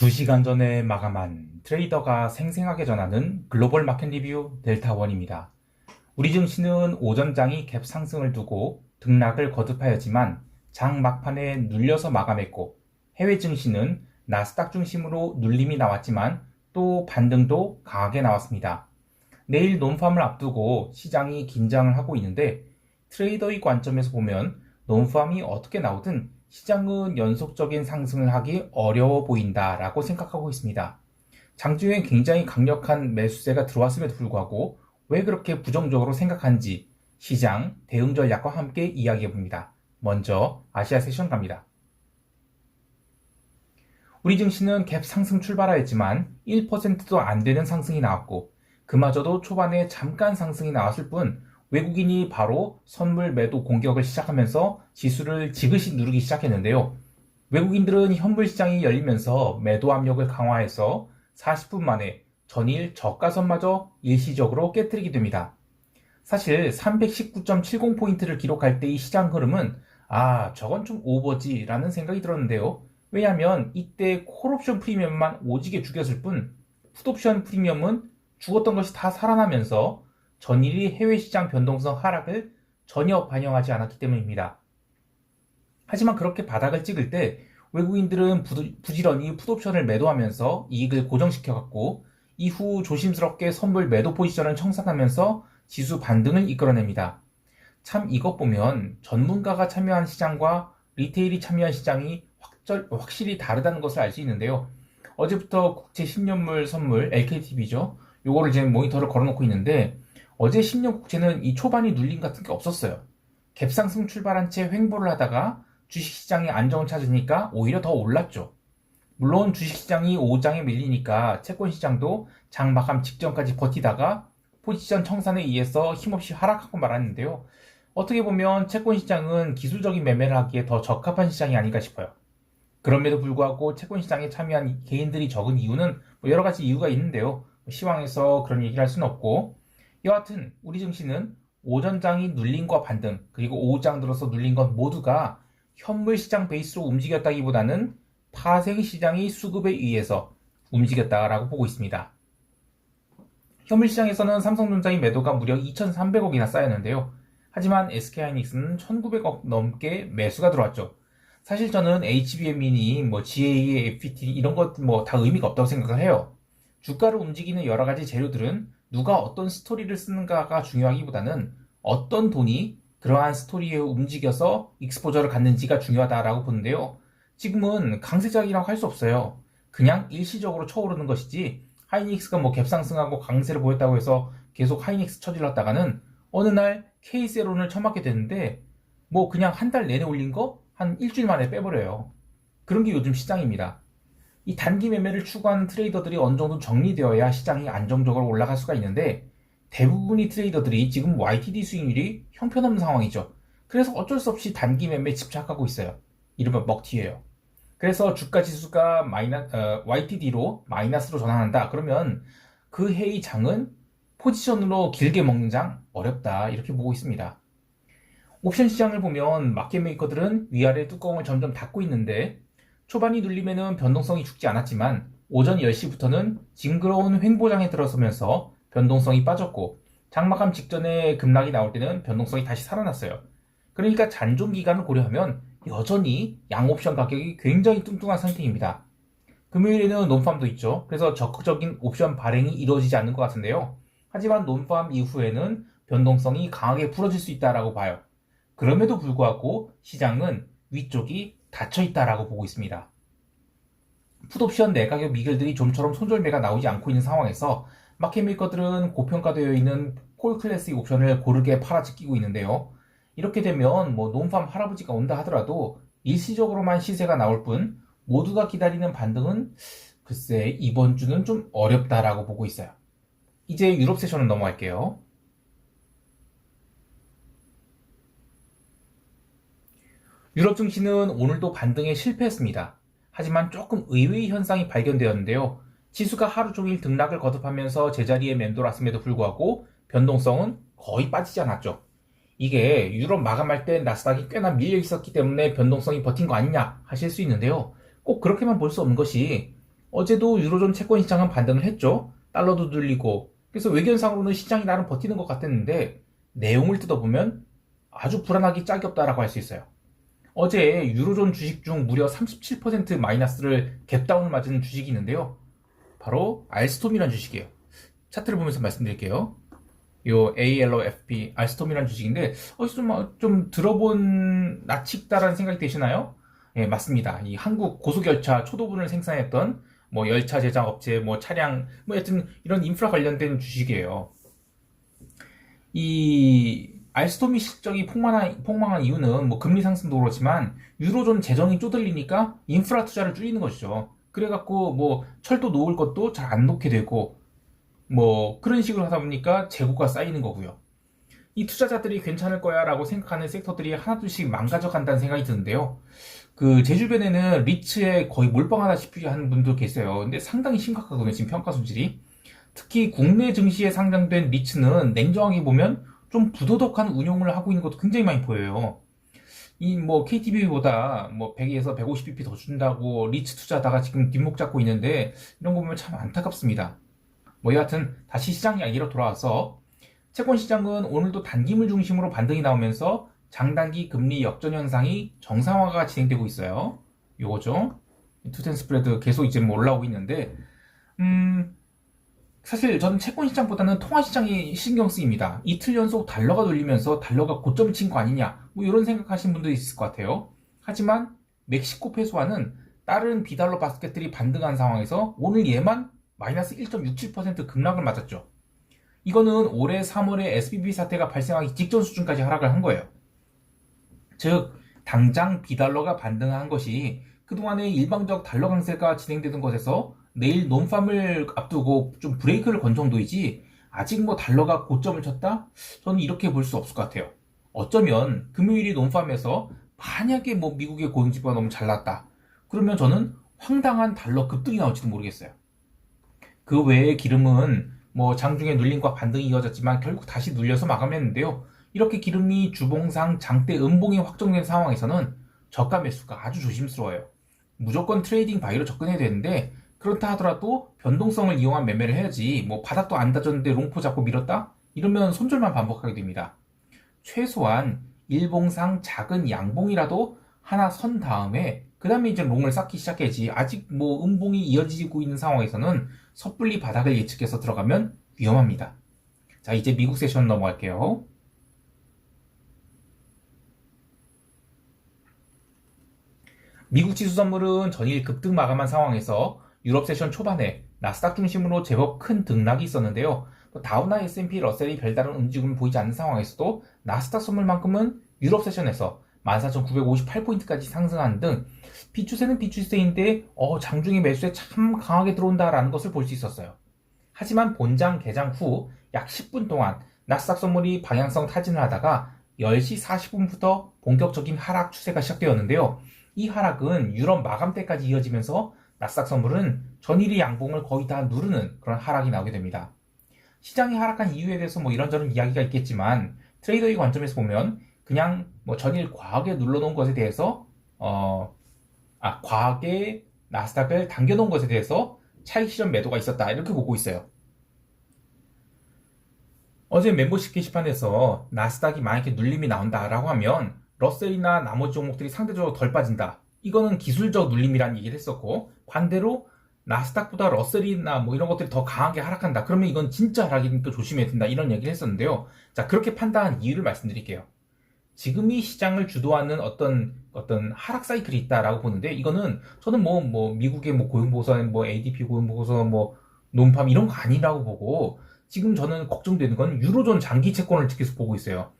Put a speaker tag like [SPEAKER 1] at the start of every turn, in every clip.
[SPEAKER 1] 2시간 전에 마감한 트레이더가 생생하게 전하는 글로벌 마켓 리뷰 델타원입니다. 우리 증시는 오전장이 갭 상승을 두고 등락을 거듭하였지만 장 막판에 눌려서 마감했고 해외 증시는 나스닥 중심으로 눌림이 나왔지만 또 반등도 강하게 나왔습니다. 내일 논팜을 앞두고 시장이 긴장을 하고 있는데 트레이더의 관점에서 보면 논팜이 어떻게 나오든 시장은 연속적인 상승을 하기 어려워 보인다라고 생각하고 있습니다. 장중에 굉장히 강력한 매수세가 들어왔음에도 불구하고 왜 그렇게 부정적으로 생각하는지 시장 대응 전략과 함께 이야기해 봅니다. 먼저 아시아 세션 갑니다. 우리 증시는 갭 상승 출발하였지만 1%도 안 되는 상승이 나왔고 그마저도 초반에 잠깐 상승이 나왔을 뿐 외국인이 바로 선물 매도 공격을 시작하면서 지수를 지그시 누르기 시작했는데요. 외국인들은 현물 시장이 열리면서 매도 압력을 강화해서 40분 만에 전일 저가선마저 일시적으로 깨뜨리게 됩니다. 사실 319.70포인트를 기록할 때이 시장 흐름은 아 저건 좀 오버지 라는 생각이 들었는데요. 왜냐하면 이때 콜옵션 프리미엄만 오지게 죽였을 뿐 풋옵션 프리미엄은 죽었던 것이 다 살아나면서 전일이 해외 시장 변동성 하락을 전혀 반영하지 않았기 때문입니다. 하지만 그렇게 바닥을 찍을 때 외국인들은 부지런히 풋옵션을 매도하면서 이익을 고정시켜갔고 이후 조심스럽게 선물 매도 포지션을 청산하면서 지수 반등을 이끌어냅니다. 참 이것 보면 전문가가 참여한 시장과 리테일이 참여한 시장이 확절, 확실히 다르다는 것을 알 수 있는데요. 어제부터 국채 10년물 선물 LKTV죠. 요거를 지금 모니터를 걸어놓고 있는데 어제 10년 국채는 이 초반이 눌림 같은 게 없었어요. 갭상승 출발한 채 횡보를 하다가 주식시장이 안정을 찾으니까 오히려 더 올랐죠. 물론 주식시장이 5장에 밀리니까 채권시장도 장 마감 직전까지 버티다가 포지션 청산에 의해서 힘없이 하락하고 말았는데요. 어떻게 보면 채권시장은 기술적인 매매를 하기에 더 적합한 시장이 아닌가 싶어요. 그럼에도 불구하고 채권시장에 참여한 개인들이 적은 이유는 뭐 여러 가지 이유가 있는데요. 시황에서 그런 얘기를 할 수는 없고 여하튼 우리 증시는 오전장이 눌림과 반등 그리고 오후장 들어서 눌린 건 모두가 현물 시장 베이스로 움직였다기보다는 파생 시장의 수급에 의해서 움직였다라고 보고 있습니다. 현물 시장에서는 삼성전자의 매도가 무려 2,300억이나 쌓였는데요. 하지만 SK하이닉스는 1,900억 넘게 매수가 들어왔죠. 사실 저는 HBM이니 뭐 GA, FPT 이런 것 뭐 다 의미가 없다고 생각을 해요. 주가를 움직이는 여러 가지 재료들은 누가 어떤 스토리를 쓰는가가 중요하기보다는 어떤 돈이 그러한 스토리에 움직여서 익스포저를 갖는지가 중요하다라고 보는데요. 지금은 강세장이라고 할 수 없어요. 그냥 일시적으로 쳐오르는 것이지 하이닉스가 뭐 갭상승하고 강세를 보였다고 해서 계속 하이닉스 쳐질렀다가는 어느 날 K세론을 처맞게 되는데 뭐 그냥 한 달 내내 올린 거 한 일주일 만에 빼버려요. 그런 게 요즘 시장입니다. 이 단기 매매를 추구하는 트레이더들이 어느 정도 정리되어야 시장이 안정적으로 올라갈 수가 있는데 대부분의 트레이더들이 지금 YTD 수익률이 형편없는 상황이죠. 그래서 어쩔 수 없이 단기 매매에 집착하고 있어요. 이른바 먹튀예요. 그래서 주가 지수가 마이너, 어, YTD로 마이너스로 전환한다. 그러면 그 해의 장은 포지션으로 길게 먹는 장 어렵다. 이렇게 보고 있습니다. 옵션 시장을 보면 마켓 메이커들은 위아래 뚜껑을 점점 닫고 있는데 초반이 눌리면은 변동성이 죽지 않았지만 오전 10시부터는 징그러운 횡보장에 들어서면서 변동성이 빠졌고 장마감 직전에 급락이 나올 때는 변동성이 다시 살아났어요. 그러니까 잔존 기간을 고려하면 여전히 양옵션 가격이 굉장히 뚱뚱한 상태입니다. 금요일에는 논팜도 있죠. 그래서 적극적인 옵션 발행이 이루어지지 않는 것 같은데요. 하지만 논팜 이후에는 변동성이 강하게 풀어질 수 있다라고 봐요. 그럼에도 불구하고 시장은 위쪽이 닫혀 있다라고 보고 있습니다. 풋옵션 내가격 미결들이 좀처럼 손절매가 나오지 않고 있는 상황에서 마켓 메이커들은 고평가되어 있는 콜 클래식 옵션을 고르게 팔아찍히고 있는데요. 이렇게 되면 뭐 논팜 할아버지가 온다 하더라도 일시적으로만 시세가 나올 뿐 모두가 기다리는 반등은 글쎄 이번 주는 좀 어렵다라고 보고 있어요. 이제 유럽 세션을 넘어갈게요. 유럽 증시는 오늘도 반등에 실패했습니다. 하지만 조금 의외의 현상이 발견되었는데요. 지수가 하루 종일 등락을 거듭하면서 제자리에 맴돌았음에도 불구하고 변동성은 거의 빠지지 않았죠. 이게 유럽 마감할 때 나스닥이 꽤나 밀려 있었기 때문에 변동성이 버틴 거 아니냐 하실 수 있는데요. 꼭 그렇게만 볼 수 없는 것이 어제도 유로존 채권 시장은 반등을 했죠. 달러도 눌리고. 그래서 외견상으로는 시장이 나름 버티는 것 같았는데 내용을 뜯어보면 아주 불안하기 짝이 없다라고 할 수 있어요. 어제 유로존 주식 중 무려 37% 마이너스를 갭다운을 맞은 주식이 있는데요. 바로 알스톰이라는 주식이에요. 차트를 보면서 말씀드릴게요. 요 ALOFP 알스톰이라는 주식인데 어디서 좀, 좀 들어본 낯이 있다라는 생각이 드시나요? 예, 맞습니다. 이 한국 고속열차 초도분을 생산했던 뭐 열차 제작 업체, 뭐 차량, 뭐 여튼 이런 인프라 관련된 주식이에요. 이 알스톰이 실적이 폭망한, 폭망한 이유는 뭐 금리 상승도 그렇지만 유로존 재정이 쪼들리니까 인프라 투자를 줄이는 것이죠. 그래갖고 뭐 철도 놓을 것도 잘 안 놓게 되고 뭐 그런 식으로 하다 보니까 재고가 쌓이는 거고요. 이 투자자들이 괜찮을 거야 라고 생각하는 섹터들이 하나둘씩 망가져 간다는 생각이 드는데요. 그 제 주변에는 리츠에 거의 몰빵하다시피 하는 분도 계세요. 근데 상당히 심각하거든요. 지금 평가 수질이. 특히 국내 증시에 상장된 리츠는 냉정하게 보면 좀 부도덕한 운용을 하고 있는 것도 굉장히 많이 보여요. 이 뭐 KTB보다 뭐 100에서 150bp 더 준다고 리츠 투자다가 지금 뒷목 잡고 있는데 이런 거 보면 참 안타깝습니다. 뭐 여하튼 다시 시장 이야기로 돌아와서 채권 시장은 오늘도 단기물 중심으로 반등이 나오면서 장단기 금리 역전 현상이 정상화가 진행되고 있어요. 요거죠. 투텐 스프레드 계속 이제 뭐 올라오고 있는데 음 사실 저는 채권 시장보다는 통화 시장이 신경 쓰입니다. 이틀 연속 달러가 눌리면서 달러가 고점을 친 거 아니냐, 뭐 이런 생각하시는 분도 있을 것 같아요. 하지만 멕시코 페소화는 다른 비달러 바스켓들이 반등한 상황에서 오늘 얘만 마이너스 1.67% 급락을 맞았죠. 이거는 올해 3월에 SBB 사태가 발생하기 직전 수준까지 하락을 한 거예요. 즉, 당장 비달러가 반등한 것이 그동안의 일방적 달러 강세가 진행되는 것에서 내일 논팜을 앞두고 좀 브레이크를 건 정도이지 아직 뭐 달러가 고점을 쳤다? 저는 이렇게 볼 수 없을 것 같아요. 어쩌면 금요일이 논팜에서 만약에 뭐 미국의 고용지표가 너무 잘 났다. 그러면 저는 황당한 달러 급등이 나올지도 모르겠어요. 그 외에 기름은 뭐 장중에 눌림과 반등이 이어졌지만 결국 다시 눌려서 마감했는데요. 이렇게 기름이 주봉상 장대 음봉이 확정된 상황에서는 저가 매수가 아주 조심스러워요. 무조건 트레이딩 바이로 접근해야 되는데 그렇다 하더라도 변동성을 이용한 매매를 해야지 뭐 바닥도 안 다졌는데 롱포 잡고 밀었다? 이러면 손절만 반복하게 됩니다. 최소한 일봉상 작은 양봉이라도 하나 선 다음에 그 다음에 이제 롱을 쌓기 시작해야지 아직 뭐 음봉이 이어지고 있는 상황에서는 섣불리 바닥을 예측해서 들어가면 위험합니다. 자 이제 미국 세션 넘어갈게요. 미국 지수 선물은 전일 급등 마감한 상황에서 유럽 세션 초반에 나스닥 중심으로 제법 큰 등락이 있었는데요. 다우나 S&P 러셀이 별다른 움직임을 보이지 않는 상황에서도 나스닥 선물만큼은 유럽 세션에서 14,958포인트까지 상승한 등 비추세는 비추세인데 어, 장중에 매수에 참 강하게 들어온다라는 것을 볼 수 있었어요. 하지만 본장 개장 후 약 10분 동안 나스닥 선물이 방향성 타진을 하다가 10시 40분부터 본격적인 하락 추세가 시작되었는데요. 이 하락은 유럽 마감 때까지 이어지면서 나스닥 선물은 전일의 양봉을 거의 다 누르는 그런 하락이 나오게 됩니다. 시장이 하락한 이유에 대해서 뭐 이런저런 이야기가 있겠지만 트레이더의 관점에서 보면 그냥 뭐 전일 과하게 눌러놓은 것에 대해서 어, 아 과하게 나스닥을 당겨놓은 것에 대해서 차익 실현 매도가 있었다 이렇게 보고 있어요. 어제 멤버십 게시판에서 나스닥이 만약에 눌림이 나온다라고 하면 러셀이나 나머지 종목들이 상대적으로 덜 빠진다. 이거는 기술적 눌림이라는 얘기를 했었고 반대로 나스닥보다 러셀이나 뭐 이런 것들이 더 강하게 하락한다. 그러면 이건 진짜 하락이니까 조심해야 된다. 이런 얘기를 했었는데요. 자, 그렇게 판단한 이유를 말씀드릴게요. 지금이 시장을 주도하는 어떤 어떤 하락 사이클이 있다라고 보는데 이거는 저는 뭐뭐 뭐 미국의 뭐 고용 보고서, 뭐 ADP 고용 보고서, 뭐 논팜 이런 거 아니라고 보고 지금 저는 걱정되는 건 유로존 장기 채권을 계속 보고 있어요.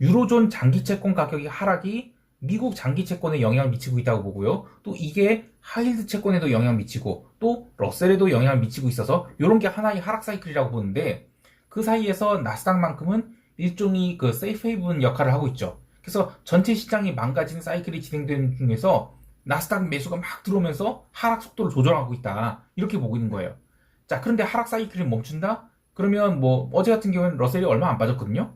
[SPEAKER 1] 유로존 장기 채권 가격이 하락이 미국 장기 채권에 영향을 미치고 있다고 보고요. 또 이게 하이힐드 채권에도 영향을 미치고 또 러셀에도 영향을 미치고 있어서 이런 게 하나의 하락 사이클이라고 보는데 그 사이에서 나스닥만큼은 일종의 그 세이프 헤이븐 역할을 하고 있죠. 그래서 전체 시장이 망가진 사이클이 진행되는 중에서 나스닥 매수가 막 들어오면서 하락 속도를 조절하고 있다. 이렇게 보고 있는 거예요. 자, 그런데 하락 사이클이 멈춘다? 그러면 뭐 어제 같은 경우에는 러셀이 얼마 안 빠졌거든요.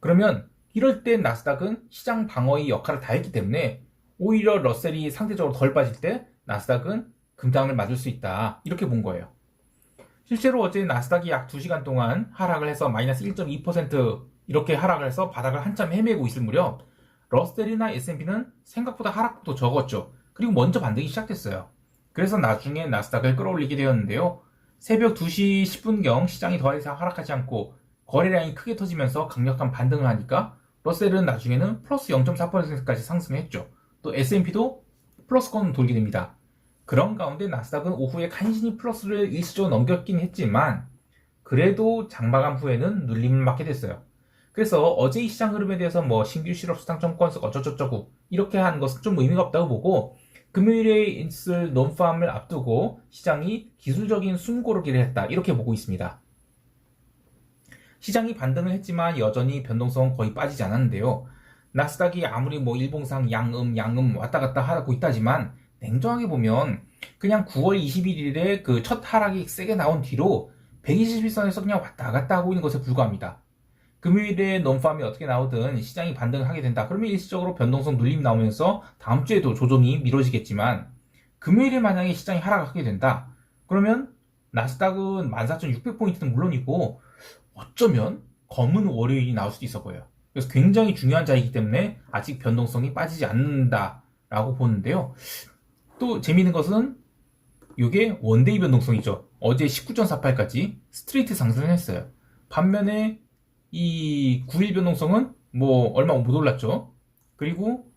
[SPEAKER 1] 그러면 이럴 때 나스닥은 시장 방어의 역할을 다 했기 때문에 오히려 러셀이 상대적으로 덜 빠질 때 나스닥은 금당을 맞을 수 있다. 이렇게 본 거예요. 실제로 어제 나스닥이 약 2시간 동안 하락을 해서 마이너스 1.2% 이렇게 하락을 해서 바닥을 한참 헤매고 있을 무렵 러스텔이나 S&P는 생각보다 하락도 적었죠. 그리고 먼저 반등이 시작됐어요. 그래서 나중에 나스닥을 끌어올리게 되었는데요. 새벽 2시 10분경 시장이 더 이상 하락하지 않고 거래량이 크게 터지면서 강력한 반등을 하니까 러셀은 나중에는 플러스 0.4%까지 상승했죠. 또 S&P도 플러스권 돌게 됩니다. 그런 가운데 나스닥은 오후에 간신히 플러스를 일시적으로 넘겼긴 했지만 그래도 장마감 후에는 눌림을 맞게 됐어요. 그래서 어제 이 시장 흐름에 대해서 뭐 신규 실업 수당 정권 어쩌저쩌고 이렇게 한 것은 좀 의미가 없다고 보고 금요일에 있을 논팜을 앞두고 시장이 기술적인 숨고르기를 했다 이렇게 보고 있습니다. 시장이 반등을 했지만 여전히 변동성은 거의 빠지지 않았는데요. 나스닥이 아무리 뭐 일봉상 양음 양음 왔다 갔다 하고 있다지만 냉정하게 보면 그냥 9월 21일에 그 첫 하락이 세게 나온 뒤로 121선에서 그냥 왔다 갔다 하고 있는 것에 불과합니다. 금요일에 논팜이 어떻게 나오든 시장이 반등을 하게 된다. 그러면 일시적으로 변동성 눌림 나오면서 다음 주에도 조정이 미뤄지겠지만 금요일에 만약에 시장이 하락하게 된다. 그러면 나스닥은 14,600포인트는 물론이고 어쩌면 검은 월요일이 나올 수도 있어 보여요. 그래서 굉장히 중요한 자리이기 때문에 아직 변동성이 빠지지 않는다라고 보는데요. 또 재미있는 것은 이게 원데이 변동성이죠. 어제 19.48까지 스트레이트 상승을 했어요. 반면에 이 9일 변동성은 뭐 얼마 못 올랐죠. 그리고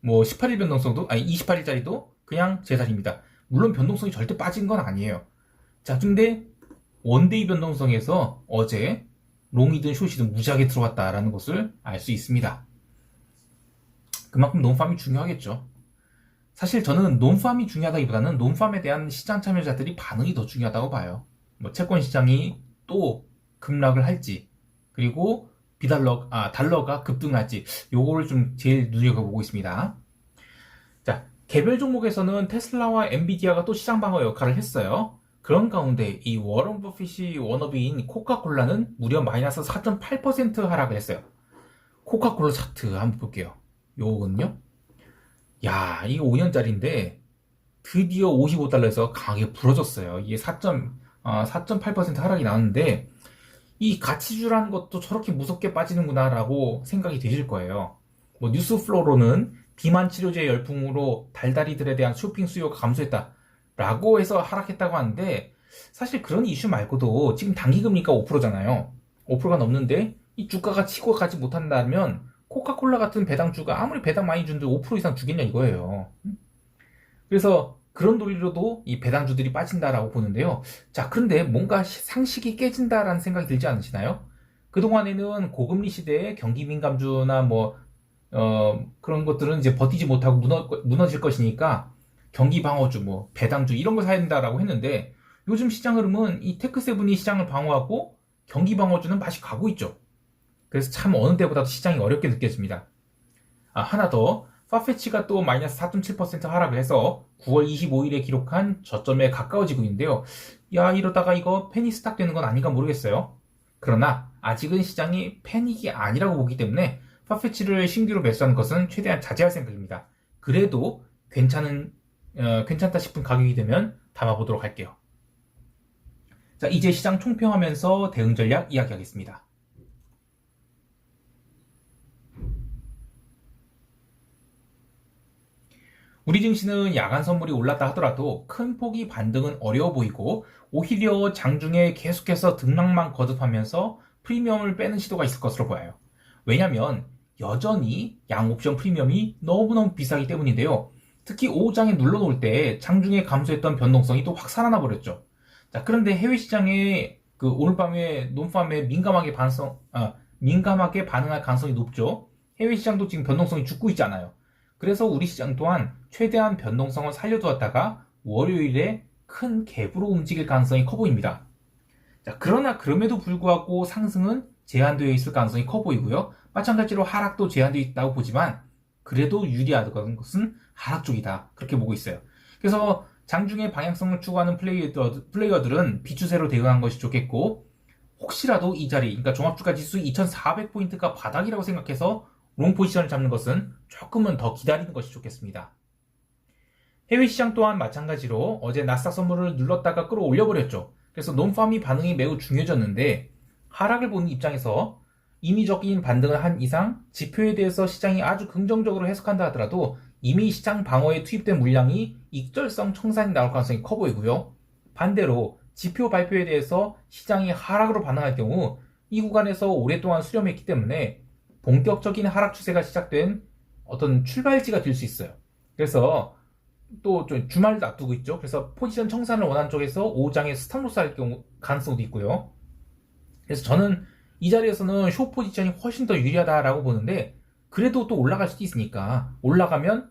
[SPEAKER 1] 뭐 18일 변동성도 아니 28일짜리도 그냥 제 자리입니다. 물론 변동성이 절대 빠진 건 아니에요. 자, 근데 원데이 변동성에서 어제 롱이든 숏이든 무지하게 들어왔다라는 것을 알 수 있습니다. 그만큼 논팜이 중요하겠죠. 사실 저는 논팜이 중요하다기보다는 논팜에 대한 시장 참여자들이 반응이 더 중요하다고 봐요. 뭐 채권 시장이 또 급락을 할지 그리고 비달러 아 달러가 급등할지 요거를 좀 제일 눈여겨보고 있습니다. 자 개별 종목에서는 테슬라와 엔비디아가 또 시장 방어 역할을 했어요. 그런 가운데 이 워런 버핏이 워너비인 코카콜라는 무려 마이너스 4.8% 하락을 했어요. 코카콜라 차트 한번 볼게요. 요거는요. 야, 이게 5년짜리인데 드디어 55달러에서 강하게 부러졌어요. 이게 4. 어, 4.8% 하락이 나왔는데 이 가치주라는 것도 저렇게 무섭게 빠지는구나라고 생각이 되실 거예요. 뭐 뉴스 플로로는 비만 치료제 열풍으로 달달이들에 대한 쇼핑 수요가 감소했다. 라고 해서 하락했다고 하는데 사실 그런 이슈 말고도 지금 단기금리가 5%잖아요. 5%가 넘는데 이 주가가 치고 가지 못한다면 코카콜라 같은 배당주가 아무리 배당 많이 준들 5% 이상 주겠냐 이거예요. 그래서 그런 논리로도 이 배당주들이 빠진다라고 보는데요. 자, 그런데 뭔가 상식이 깨진다라는 생각이 들지 않으시나요? 그동안에는 고금리 시대에 경기 민감주나 뭐, 어, 그런 것들은 이제 버티지 못하고 무너, 무너질 것이니까 경기 방어주, 뭐, 배당주 이런 걸 사야 된다라고 했는데 요즘 시장 흐름은 이 테크세븐이 시장을 방어하고 경기 방어주는 맛이 가고 있죠. 그래서 참 어느 때보다도 시장이 어렵게 느껴집니다. 아, 하나 더. 파페치가 또 마이너스 4.7% 하락을 해서 9월 25일에 기록한 저점에 가까워지고 있는데요. 야, 이러다가 이거 패닉 스탁 되는 건 아닌가 모르겠어요. 그러나 아직은 시장이 패닉이 아니라고 보기 때문에 파페치를 신규로 매수하는 것은 최대한 자제할 생각입니다. 그래도 괜찮은, 어, 괜찮다 싶은 가격이 되면 담아보도록 할게요. 자, 이제 시장 총평하면서 대응 전략 이야기하겠습니다. 우리 증시는 야간 선물이 올랐다 하더라도 큰 폭의 반등은 어려워 보이고 오히려 장중에 계속해서 등락만 거듭하면서 프리미엄을 빼는 시도가 있을 것으로 보여요. 왜냐면 여전히 양 옵션 프리미엄이 너무너무 비싸기 때문인데요. 특히 오후장에 눌러놓을 때 장중에 감소했던 변동성이 또 확 살아나 버렸죠. 자, 그런데 해외 시장에 그 오늘 밤에 논팜에 민감하게 반성, 아, 민감하게 반응할 가능성이 높죠. 해외 시장도 지금 변동성이 죽고 있잖아요. 그래서 우리 시장 또한 최대한 변동성을 살려두었다가 월요일에 큰 갭으로 움직일 가능성이 커 보입니다. 자, 그러나 그럼에도 불구하고 상승은 제한되어 있을 가능성이 커 보이고요. 마찬가지로 하락도 제한되어 있다고 보지만 그래도 유리하다는 것은 하락 쪽이다. 그렇게 보고 있어요. 그래서 장중에 방향성을 추구하는 플레이어들, 은 비추세로 대응한 것이 좋겠고 혹시라도 이 자리, 그러니까 종합주가 지수 2400포인트가 바닥이라고 생각해서 롱 포지션을 잡는 것은 조금은 더 기다리는 것이 좋겠습니다. 해외 시장 또한 마찬가지로 어제 나스닥 선물을 눌렀다가 끌어올려 버렸죠. 그래서 논파미 반응이 매우 중요해졌는데 하락을 보는 입장에서 임의적인 반등을 한 이상 지표에 대해서 시장이 아주 긍정적으로 해석한다 하더라도 이미 시장 방어에 투입된 물량이 익절성 청산이 나올 가능성이 커 보이고요. 반대로 지표 발표에 대해서 시장이 하락으로 반응할 경우 이 구간에서 오랫동안 수렴했기 때문에 본격적인 하락 추세가 시작된 어떤 출발지가 될 수 있어요. 그래서 또좀 주말도 앞두고 있죠. 그래서 포지션 청산을 원하는 쪽에서 5장에 스탑로스 할 경우 가능성도 있고요. 그래서 저는 이 자리에서는 쇼 포지션이 훨씬 더 유리하다라고 보는데 그래도 또 올라갈 수도 있으니까 올라가면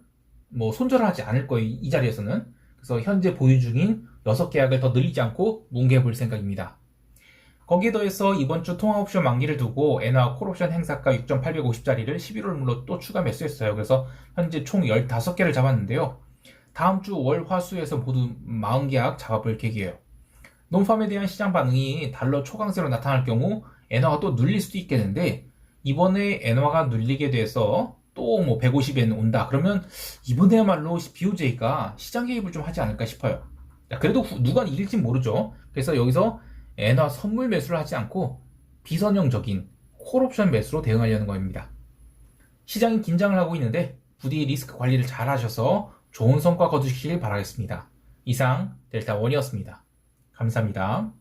[SPEAKER 1] 뭐 손절하지 않을 거예요. 이 자리에서는. 그래서 현재 보유 중인 6계약을 더 늘리지 않고 뭉개 볼 생각입니다. 거기에 더해서 이번 주 통화옵션 만기를 두고 엔화 콜옵션 행사가 6,850짜리를 11월물로 또 추가 매수했어요. 그래서 현재 총 15개를 잡았는데요. 다음 주 월, 화, 수에서 모두 40계약 잡아볼 계획이에요. 논팜에 대한 시장 반응이 달러 초강세로 나타날 경우 엔화가 또 눌릴 수도 있겠는데 이번에 엔화가 눌리게 돼서 또 뭐 150엔 온다. 그러면 이번에야말로 BOJ가 시장 개입을 좀 하지 않을까 싶어요. 그래도 후- 누가 이길지 모르죠. 그래서 여기서 엔화 선물 매수를 하지 않고 비선형적인 콜옵션 매수로 대응하려는 겁니다. 시장이 긴장을 하고 있는데 부디 리스크 관리를 잘 하셔서 좋은 성과 거두시길 바라겠습니다. 이상 델타 원이었습니다. 감사합니다.